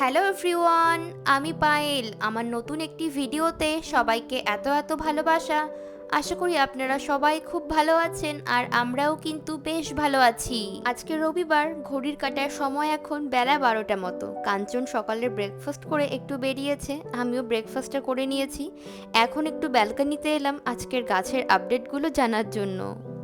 Hello everyone, আমি পায়েল। আমার নতুন একটি ভিডিওতে সবাইকে এত এত ভালোবাসা। আশা করি আপনারা সবাই খুব ভালো আছেন আর আমরাও কিন্তু বেশ ভালো আছি। আজকে রবিবার, ঘড়ির কাটার সময় এখন বেলা বারোটা মতো। কাঞ্চন সকালে ব্রেকফাস্ট করে একটু বেরিয়েছে, আমিও ব্রেকফাস্টটা করে নিয়েছি। এখন একটু ব্যালকানিতে এলাম আজকের গাছের আপডেটগুলো জানার জন্য।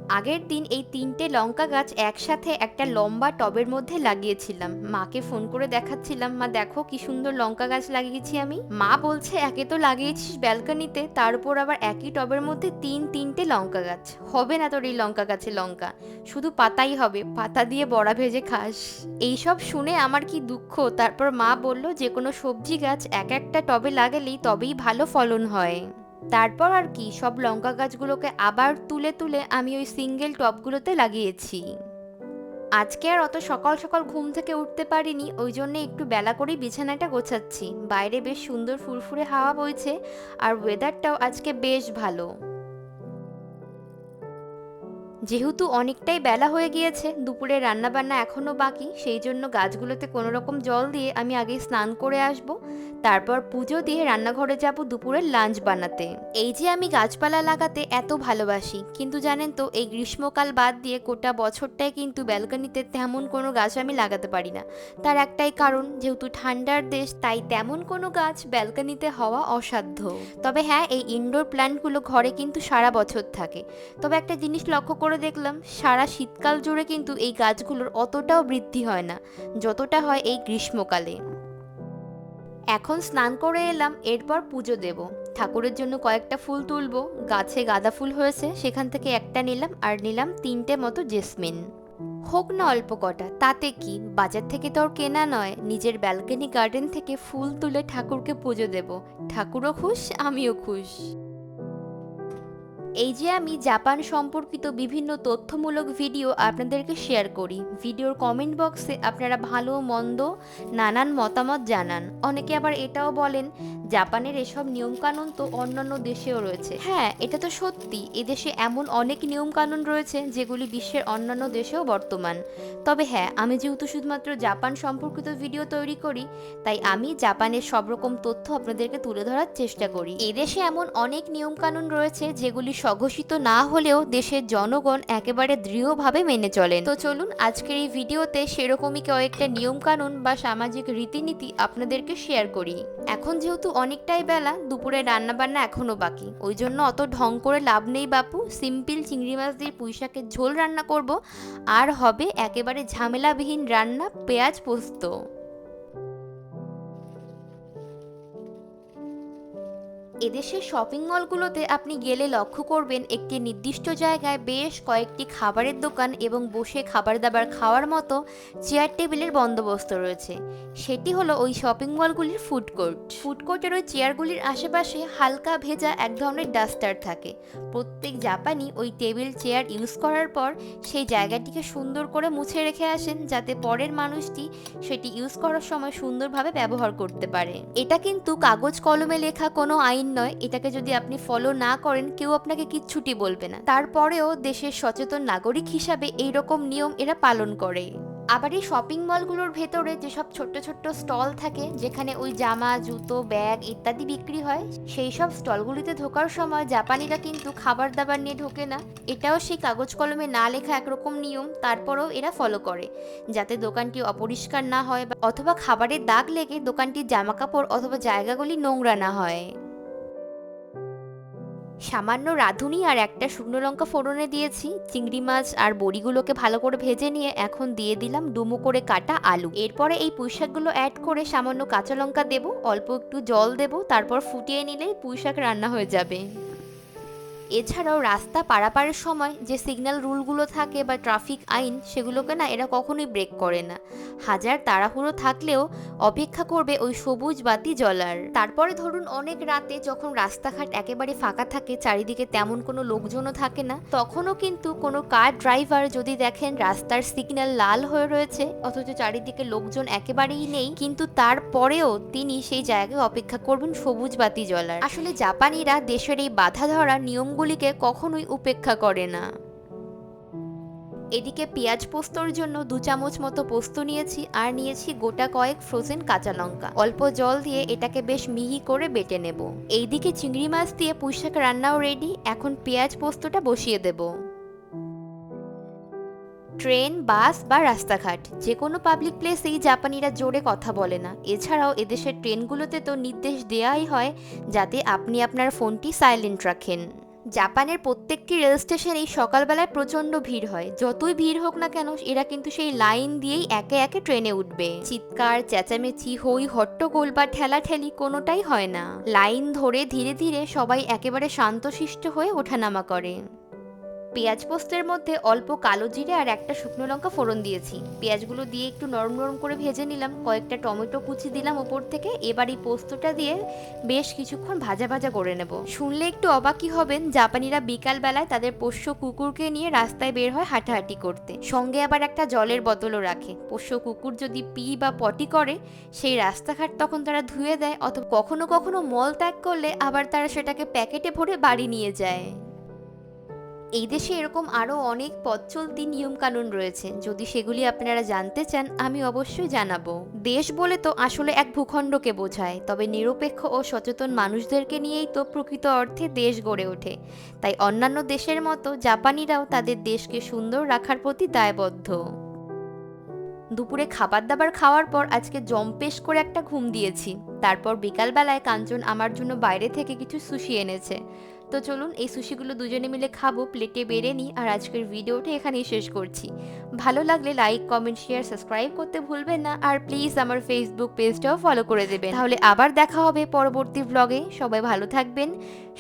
আগের দিন এই তিনটে লঙ্কা গাছ একসাথে একটা লম্বা টবের মধ্যে লাগিয়েছিলাম। মাকে ফোন করে দেখাচ্ছিলাম, মা, দেখো কি সুন্দর লঙ্কা গাছ লাগিয়েছি আমি। মা বলছে, একে তো লাগিয়েছিস ব্যালকনিতে, তার উপর আবার একই টবের মধ্যে তিন তিনটে লঙ্কা গাছ। হবে না তোর এই লঙ্কা গাছে লঙ্কা। শুধু পাতাই হবে, পাতা দিয়ে বড়া ভেজে খাস। এইসব শুনে আমার কি দুঃখ। তারপর মা বলল, যে কোনো সবজি গাছ এক একটা টবে লাগালেই তবেই ভালো ফলন হয়। তারপর আর কি, সব লঙ্কা গাছগুলোকে আবার তুলে তুলে আমি ওই সিঙ্গেল টপগুলোতে লাগিয়েছি। আজকে আর অত সকাল সকাল ঘুম থেকে উঠতে পারিনি, ওই জন্য একটু বেলা করেই বিছানাটা গোছাচ্ছি। বাইরে বেশ সুন্দর ফুরফুরে হাওয়া বইছে, আর ওয়েদারটাও আজকে বেশ ভালো। যেহেতু অনেকটাই বেলা হয়ে গিয়েছে, দুপুরে রান্নাবান্না এখনও বাকি, সেই জন্য গাছগুলোতে কোনো রকম জল দিয়ে আমি আগে স্নান করে আসব। তারপর পুজো দিয়ে রান্নাঘরে যাব দুপুরের লাঞ্চ বানাতে। এই যে আমি গাছপালা লাগাতে এত ভালোবাসি, কিন্তু জানেন তো, এই গ্রীষ্মকাল বাদ দিয়ে গোটা বছরটাই কিন্তু ব্যালকনিতে তেমন কোনো গাছ আমি লাগাতে পারি না। তার একটাই কারণ, যেহেতু ঠান্ডার দেশ, তাই তেমন কোনো গাছ ব্যালকনিতে হওয়া অসাধ্য। তবে হ্যাঁ এই ইনডোর প্ল্যান্টগুলো ঘরে কিন্তু সারা বছর থাকে। তবে একটা জিনিস লক্ষ্য করে দেখলাম, সারা শীতকাল জুড়ে কিন্তু এই গাছগুলোর অতটাও বৃদ্ধি হয় না, যতটা হয় এই গ্রীষ্মকালে। এখন স্নান করে এলাম, এরপর পুজো দেব। ঠাকুরের জন্য কয়েকটা ফুল তুলবো। গাছে গাঁদা ফুল হয়েছে, সেখান থেকে একটা নিলাম, আর নিলাম তিনটে মতো জেসমিন। হোক না অল্প কটা, তাতে কি? বাজার থেকে তো আর কেনা নয়। নিজের ব্যালকনি গার্ডেন থেকে ফুল তুলে ঠাকুরকে পুজো দেব। ঠাকুরও খুশ, আমিও খুশ। এই যে আমি জাপান সম্পর্কিত বিভিন্ন তথ্যমূলক ভিডিও আপনাদেরকে শেয়ার করি, ভিডিওর কমেন্ট বক্সে আপনারা ভালো, মন্দ, নানান মতামত জানান। অনেকে আবার এটাও বলেন, জাপানের এসব নিয়মকানুন তো অন্যান্য দেশেও রয়েছে। হ্যাঁ এটা তো সত্যি, এদেশে এমন অনেক নিয়মকানুন রয়েছে যেগুলি বিশ্বের অন্যান্য দেশেও বর্তমান। তবে হ্যাঁ আমি যেহেতু শুধুমাত্র জাপান সম্পর্কিত ভিডিও তৈরি করি, তাই আমি জাপানের সব রকম তথ্য আপনাদেরকে তুলে ধরার চেষ্টা করি। এদেশে এমন অনেক নিয়মকানুন রয়েছে যেগুলি স্বঘোষিত না হলেও দেশের জনগণ একেবারে দৃঢ়ভাবে মেনে চলেন। তো চলুন, আজকের এই ভিডিওতে সেরকমই কয়েকটা নিয়মকানুন বা সামাজিক রীতিনীতি আপনাদেরকে শেয়ার করি। এখন যেহেতু অনেকটাই বেলা, দুপুরে রান্নাবান্না এখনও বাকি। ওই জন্য অত ঢং করে লাভ নেই বাপু। সিম্পল চিংড়ি মাছ দিয়ে পুঁইশাকের ঝোল রান্না করব। আর হবে একেবারে ঝামেলাবিহীন রান্না পেঁয়াজ পোস্ত। এদেশের শপিং মলগুলোতে আপনি গেলে লক্ষ্য করবেন একটি নির্দিষ্ট জায়গায় বেশ কয়েকটি খাবারের দোকান এবং বসে খাবার দাবার খাওয়ার মতো চেয়ার টেবিলের বন্দোবস্ত রয়েছে। সেটি হলো ওই শপিং মলগুলির ফুড কোর্ট ফুড কোর্টের ওই চেয়ারগুলির আশেপাশে হালকা ভেজা এক ধরনের ডাস্টার থাকে। প্রত্যেক জাপানি ওই টেবিল চেয়ার ইউজ করার পর সেই জায়গাটিকে সুন্দর করে মুছে রেখে আসেন যাতে পরের মানুষটি সেটি ইউজ করার সময় সুন্দরভাবে ব্যবহার করতে পারে। এটা কিন্তু কাগজ কলমে লেখা কোনো আইন নয়, এটাকে যদি আপনি ফলো না করেন, কেউ আপনাকে কিচ্ছুটি বলবে না। তারপরেও দেশের সচেতন নাগরিক হিসাবে এই রকম নিয়ম এরা পালন করে। আবার এই শপিং মলগুলোর ভেতরে যেসব ছোট্ট ছোট্ট স্টল থাকে, যেখানে ওই জামা, জুতো ব্যাগ ইত্যাদি বিক্রি হয়, সেই সব স্টলগুলিতে ঢোকার সময় জাপানিরা কিন্তু খাবার দাবার নিয়ে ঢোকে না। এটাও সেই কাগজ কলমে না লেখা একরকম নিয়ম, তারপরেও এরা ফলো করে। যাতে দোকানটি অপরিষ্কার না হয় অথবা খাবারের দাগ লেগে দোকানটির জামা কাপড় অথবা জায়গাগুলি নোংরা না হয়। সামান্য রাঁধুনি আর একটা শুকনো লঙ্কা ফোড়নে দিয়েছি, চিংড়ি মাছ আর বড়িগুলোকে ভালো করে ভেজে নিয়ে এখন দিয়ে দিলাম ডুমো করে কাটা আলু। এরপরে এই পুঁইশাকগুলো অ্যাড করে সামান্য কাঁচা লঙ্কা দেবো, অল্প একটু জল দেবো, তারপর ফুটিয়ে নিলেই পুঁইশাক রান্না হয়ে যাবে। এছাড়াও রাস্তা পারাপারের সময় যে সিগন্যাল রুলগুলো থাকে বা ট্রাফিক আইন, সেগুলোকে না এরা কখনোই ব্রেক করে না। হাজার তাড়াহুড়ো থাকলেও অপেক্ষা করবে ওই সবুজ বাতি জ্বলার। তারপরে ধরুন অনেক রাতে যখন রাস্তাঘাট একেবারে ফাঁকা থাকে, চারিদিকে তেমন কোনো লোকজনও থাকে না, তখনও কিন্তু কোনো কার ড্রাইভার যদি দেখেন রাস্তার সিগন্যাল লাল হয়ে রয়েছে, অথচ চারিদিকে লোকজন একেবারেই নেই, কিন্তু তারপরেও তিনি সেই জায়গায় অপেক্ষা করবেন সবুজ বাতি জ্বলার। আসলে জাপানিরা দেশের এই বাধা ধরা নিয়মগুলিকে কখনোই উপেক্ষা করে না। এদিকে পেঁয়াজ পোস্তর জন্য দু চামচ মতো পোস্ত নিয়েছি, আর নিয়েছি গোটা কয়েক ফ্রোজেন কাঁচা লঙ্কা। অল্প জল দিয়ে এটাকে বেশ মিহি করে বেটে নেব। এইদিকে চিংড়ি মাছ দিয়ে পুঁইশাক রান্নাও রেডি এখন পেঁয়াজ পোস্তটা বসিয়ে দেব। ট্রেন, বাস বা রাস্তাঘাট যে কোনো পাবলিক প্লেসেই জাপানিরা জোরে কথা বলে না। এছাড়াও এদেশের ট্রেনগুলোতে তো নির্দেশ দেওয়াই হয়, যাতে আপনি আপনার ফোনটি সাইলেন্ট রাখেন। জাপানের প্রত্যেকটি রেল স্টেশনেই সকালবেলায় প্রচণ্ড ভিড় হয়। যতই ভিড় হোক না কেন, এরা কিন্তু সেই লাইন দিয়েই একে একে ট্রেনে উঠবে। চিৎকার, চেঁচামেচি, হই হট্টগোল বা ঠেলাঠেলি কোনোটাই হয় না। লাইন ধরে ধীরে ধীরে সবাই একেবারে শান্তশিষ্ট হয়ে ওঠানামা করে। পেঁয়াজ পোস্তের মধ্যে অল্প কালো জিরে আর একটা শুকনো লঙ্কা ফোড়ন দিয়েছি। পেঁয়াজগুলো দিয়ে একটু নরম নরম করে ভেজে নিলাম। কয়েকটা টমেটো কুচি দিলাম ওপর থেকে। এবার এই পোস্তটা দিয়ে বেশ কিছুক্ষণ ভাজা ভাজা করে নেব। শুনলে একটু অবাকই হবেন, জাপানিরা বিকাল বেলায় তাদের পোষ্য কুকুরকে নিয়ে রাস্তায় বের হয় হাঁটাহাঁটি করতে। সঙ্গে আবার একটা জলের বোতলও রাখে। পোষ্য কুকুর যদি পি বা পটি করে, সেই রাস্তাঘাট তখন তারা ধুয়ে দেয় অথবা কখনো কখনো মল ত্যাগ করলে আবার তারা সেটাকে প্যাকেটে ভরে বাড়ি নিয়ে যায়। এই দেশে এরকম আরও অনেক পথ চলতি নিয়মকানুন রয়েছে। যদি সেগুলি আপনারা জানতে চান, আমি অবশ্যই জানাব। দেশ বলে তো আসলে এক ভূখণ্ডকে বোঝায়, তবে নিরপেক্ষ ও সচেতন মানুষদেরকে নিয়েই তো প্রকৃত অর্থে দেশ গড়ে ওঠে। তাই অন্যান্য দেশের মতো জাপানিরাও তাদের দেশকে সুন্দর রাখার প্রতি দায়বদ্ধ। দুপুরে খাবার দাবার খাওয়ার পর আজকে জম্পেশ করে একটা ঘুম দিয়েছি। তারপর বিকালবেলায় কাঞ্চন আমার জন্য বাইরে থেকে কিছু সুশি এনেছে। তো চলুন এই সুশিগুলো দুজনে মিলে খাব প্লেটে বেড়ে নিই আর আজকের ভিডিওটা এখানেই শেষ করছি। ভালো লাগলে লাইক কমেন্ট শেয়ার সাবস্ক্রাইব করতে ভুলবেন না আর প্লিজ আমার ফেসবুক পেজটাও ফলো করে দেবেন। তাহলে আবার দেখা হবে পরবর্তী ব্লগে সবাই ভালো থাকবেন,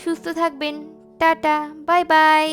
সুস্থ থাকবেন। Tata bye bye